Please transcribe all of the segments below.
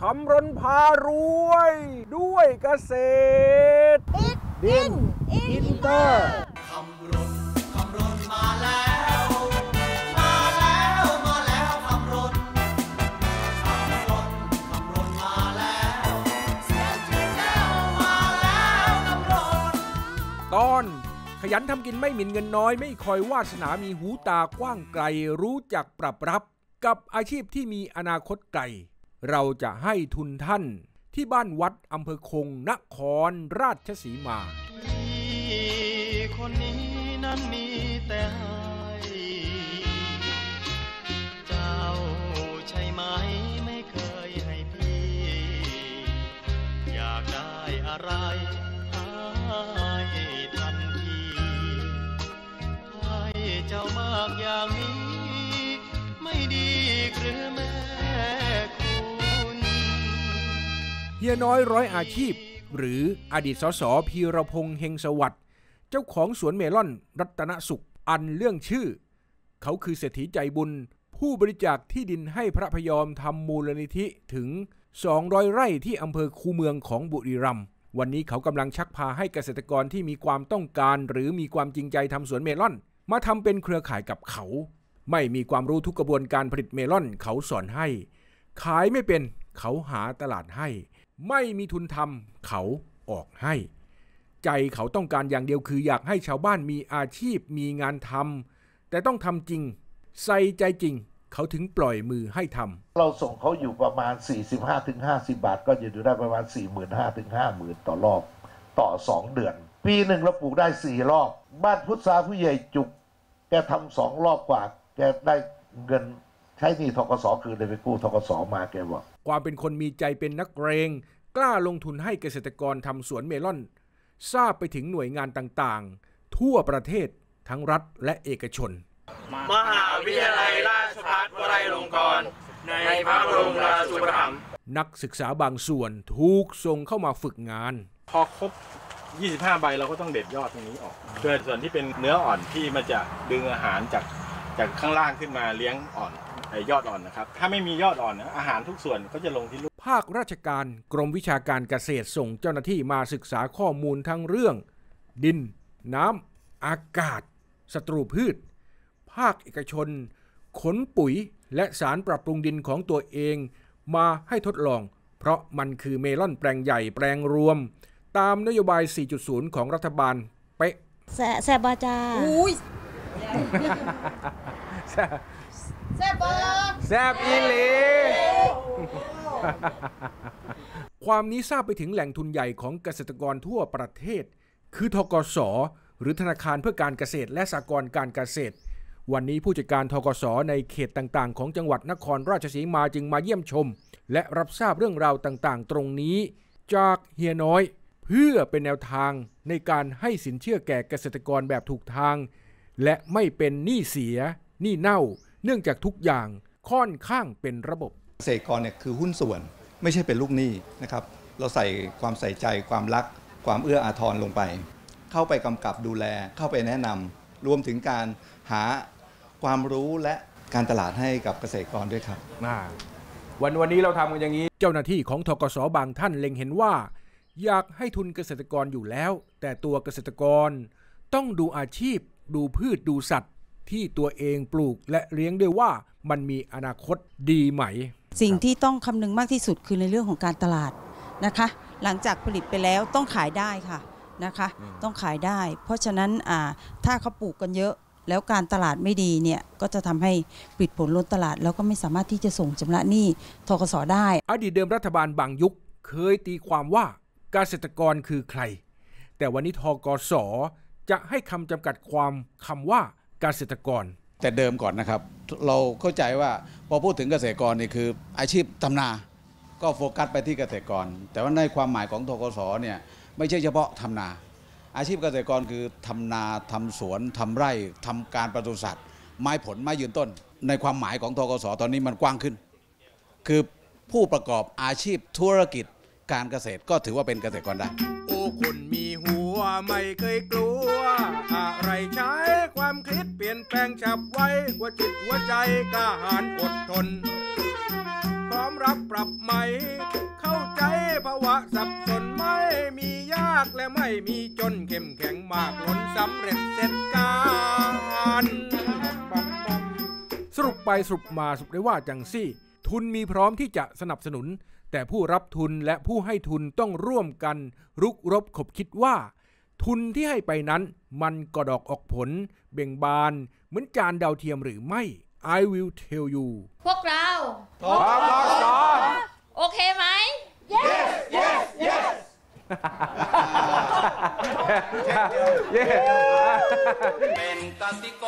คำรนพารวย ด้วยเกษตรดินอินเตอร์ตอนขยันทำกินไม่หมิ่นเงินน้อย ไม่คอยวาสนามีหูตากว้างไกลรู้จักปรับรับ กับอาชีพที่มีอนาคตไกล เราจะให้ทุนท่านที่บ้านวัดอำเภอคงนครราชสีมาคนนี้นั้นมีแต่ให้เจ้าใช่ไหมไม่เคยให้พี่ อยากได้อะไรให้ทันทีให้เจ้ามากอย่างนี้ ไม่ดีหรือแม่ เฮียน้อยร้อยอาชีพ หรืออดีตสสพีรพงษ์เฮงสวัสดิ์เจ้าของสวนเมลอนรัตนสุขอันเรื่องชื่อ เขาคือเศรษฐีใจบุญ ผู้บริจาคที่ดินให้พระพยอมทำมูลนิธิถึง 200 ไร่ที่อำเภอคูเมืองของบุรีรัมย์วันนี้เขากำลังชักพาให้เกษตรกรที่มีความต้องการ หรือมีความจริงใจทำสวนเมลอน มาทำเป็นเครือข่ายกับเขา ไม่มีความรู้ทุกกระบวนการผลิตเมลอน เขาสอนให้ ขายไม่เป็นเขาหาตลาดให้ ไม่มีทุนทำเขาออกให้ ใจเขาต้องการอย่างเดียวคืออยากให้ชาวบ้านมีอาชีพมีงานทำแต่ต้องทำจริง ใส่ใจจริง เขาถึงปล่อยมือให้ทำเราส่งเขาอยู่ประมาณ 45-50ถึง50บาท ก็จะอยู่ได้ประมาณ 45,000ถึง50,000 ต่อรอบต่อ 2 เดือน ปีหนึ่งเราปลูกได้ 4 รอบ บ้านพุทธาผู้ใหญ่จุก แกทำสองรอบกว่า แกได้เงิน ใช้หนี้ทกสคืนเลยไปกู้ทกสมาแกบอกความเป็นคนมีใจเป็นนักเรงกล้าลงทุนให้เกษตรกรทำสวนเมลอน ทราบไปถึงหน่วยงานต่างๆ ทั่วประเทศทั้งรัฐและเอกชน มหาวิทยาลัยราชภัฏวลัยลงกรณ์ในพระบรมราชูปถัมภ์นักศึกษาบางส่วนถูกส่งเข้ามาฝึกงาน พอครบ 25 ใบเราก็ต้องเด็ดยอดตรงนี้ออกเพื่อส่วนที่เป็นเนื้ออ่อนที่มันจะดึงอาหารจากจากข้างล่างขึ้นมาเลี้ยงอ่อนไอ้ ยอดอ่อนนะครับ ถ้าไม่มียอดอ่อนนะอาหารทุกส่วนก็จะลงที่ลูก ภาคราชการกรมวิชาการเกษตรส่งเจ้าหน้าที่มาศึกษาข้อมูลทั้งเรื่อง ดิน น้ำอากาศศัตรูพืช ภาคเอกชน ขนปุ๋ยและสารปรับปรุงดินของตัวเอง มาให้ทดลอง เพราะมันคือเมลอนแปลงใหญ่แปลงรวม ตามนโยบาย 4.0 ของรัฐบาลเป๊ะแซะแซบบาจาอุ้ย แซ่บเบอร์แซบอีหลีความนี้ทราบไปถึงแหล่งทุนใหญ่ของเกษตรกรทั่วประเทศ คือทกสหรือธนาคารเพื่อการเกษตรและสหกรณ์การเกษตร วันนี้ผู้จัดการทกสในเขตต่างๆ ของจังหวัดนครราชสีมาจึงมาเยี่ยมชม และรับทราบเรื่องราวต่างๆ ตรงนี้ จากเฮียน้อย เพื่อเป็นแนวทางในการให้สินเชื่อแก่เกษตรกรแบบถูกทาง และไม่เป็นหนี้เสียหนี้เน่า เนื่องจากทุกอย่างค่อนข้างเป็นระบบเกษตรกรเนี่ยคือหุ้นส่วนไม่ใช่เป็นลูกหนี้นะครับ เราใส่ความใส่ใจความรัก ความเอื้ออาทรลงไป เข้าไปกำกับดูแลเข้าไปแนะนำรวมถึงการหาความรู้และการตลาดให้กับเกษตรกรด้วยครับมาวันวันนี้เราทำกันอย่างนี้ เจ้าหน้าที่ของทกสบางท่านเล็งเห็นว่า อยากให้ทุนเกษตรกรอยู่แล้ว แต่ตัวเกษตรกรต้องดูอาชีพ ดูพืชดูสัตว์ ที่ตัวเองปลูกและเลี้ยงด้วยว่ามันมีอนาคตดีไหม สิ่งที่ต้องคำนึงมากที่สุดคือในเรื่องของการตลาดนะคะ หลังจากผลิตไปแล้วต้องขายได้ค่ะนะคะ ต้องขายได้ เพราะฉะนั้นอ่าถ้าเขาปลูกกันเยอะแล้วการตลาดไม่ดีเนี่ยก็จะทำให้ผลิตผลล้นตลาด แล้วก็ไม่สามารถที่จะส่งชำระหนี้ทกสได้ อดีตเดิมรัฐบาลบางยุคเคยตีความว่าเกษตรกรคือใคร แต่วันนี้ทกสจะให้คำจำกัดความคำว่า เกษตรกร แต่เดิมก่อนนะครับ เราเข้าใจว่าพอพูดถึงเกษตรกรนี่คือ อาชีพทำนา ก็โฟกัสไปที่เกษตรกร แต่ว่าในความหมายของทกสเนี่ยไม่ใช่เฉพาะทำนา อาชีพเกษตรกรคือทำนาทำสวนทำไร่ทำการปศุสัตว์ ไม้ผลไม้ยืนต้น ในความหมายของทกสตอนนี้มันกว้างขึ้น คือผู้ประกอบอาชีพธุรกิจการเกษตรก็ถือว่าเป็นเกษตรกรได้โอ้คนมีหัว ไม่เคยกลัว อะไรใช้ความคิดเปลี่ยนแปลงฉับไวหัวจิตหัวใจกล้าหาญอดทน พร้อมรับปรับใหม่ เข้าใจภาวะสับสนไม่มียากและไม่มีจนเข้มแข็งมากล้นสำเร็จเสร็จการสรุปไปสรุปมาสรุปได้ว่าจังซี่ ทุนมีพร้อมที่จะสนับสนุน แต่ผู้รับทุนและผู้ให้ทุนต้องร่วมกัน รุกรบขบคิดว่า ทุนที่ให้ไปนั้นมันก็ดอกออกผล เบ่งบาน เหมือนจานดาวเทียมหรือไม่ I will tell you พวกเราพร้อมรอสอโอเคไหม yes yes yes เป็นกติก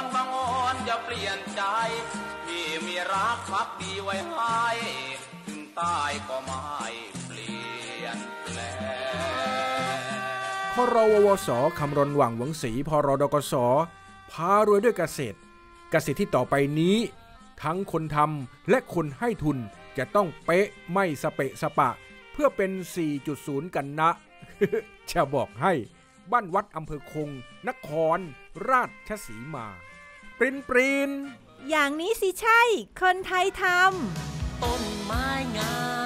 รบางอ่อนอย่าเปลี่ยนใจที่มีรักพักดีไว้ให้ ถึงตายก็ไม่ รววสคำรณหว่างหวังศรีพรดกสพารวยด้วยเกษตร เกษตรที่ต่อไปนี้ ทั้งคนทำและคนให้ทุนจะต้องเป๊ะไม่สเปะสปะ เพื่อเป็น 4.0 กันนะ จะบอกให้บ้านวัดอำเภอคง นคร ราชสีมา ปรินปรินอย่างนี้สิใช่ คนไทยทต้นไม้งาม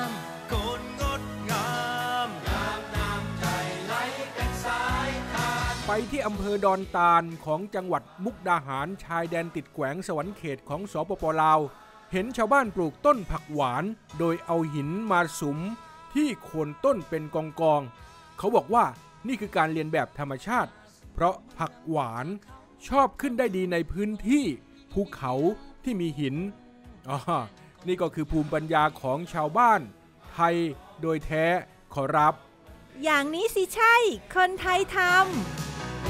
ไปที่อำเภอดอนตาลของจังหวัดมุกดาหารชายแดนติดแขวงสวรรค์เขตของสปปลาว เห็นชาวบ้านปลูกต้นผักหวาน โดยเอาหินมาสุม ที่โคนต้นเป็นกองกอง เขาบอกว่านี่คือการเรียนแบบธรรมชาติ เพราะผักหวานชอบขึ้นได้ดีในพื้นที่ภูเขาที่มีหินอ๋อนี่ก็คือภูมิปัญญาของชาวบ้าน ไทยโดยแท้ขอรับ อย่างนี้สิใช่ คนไทยทำ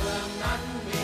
เมือ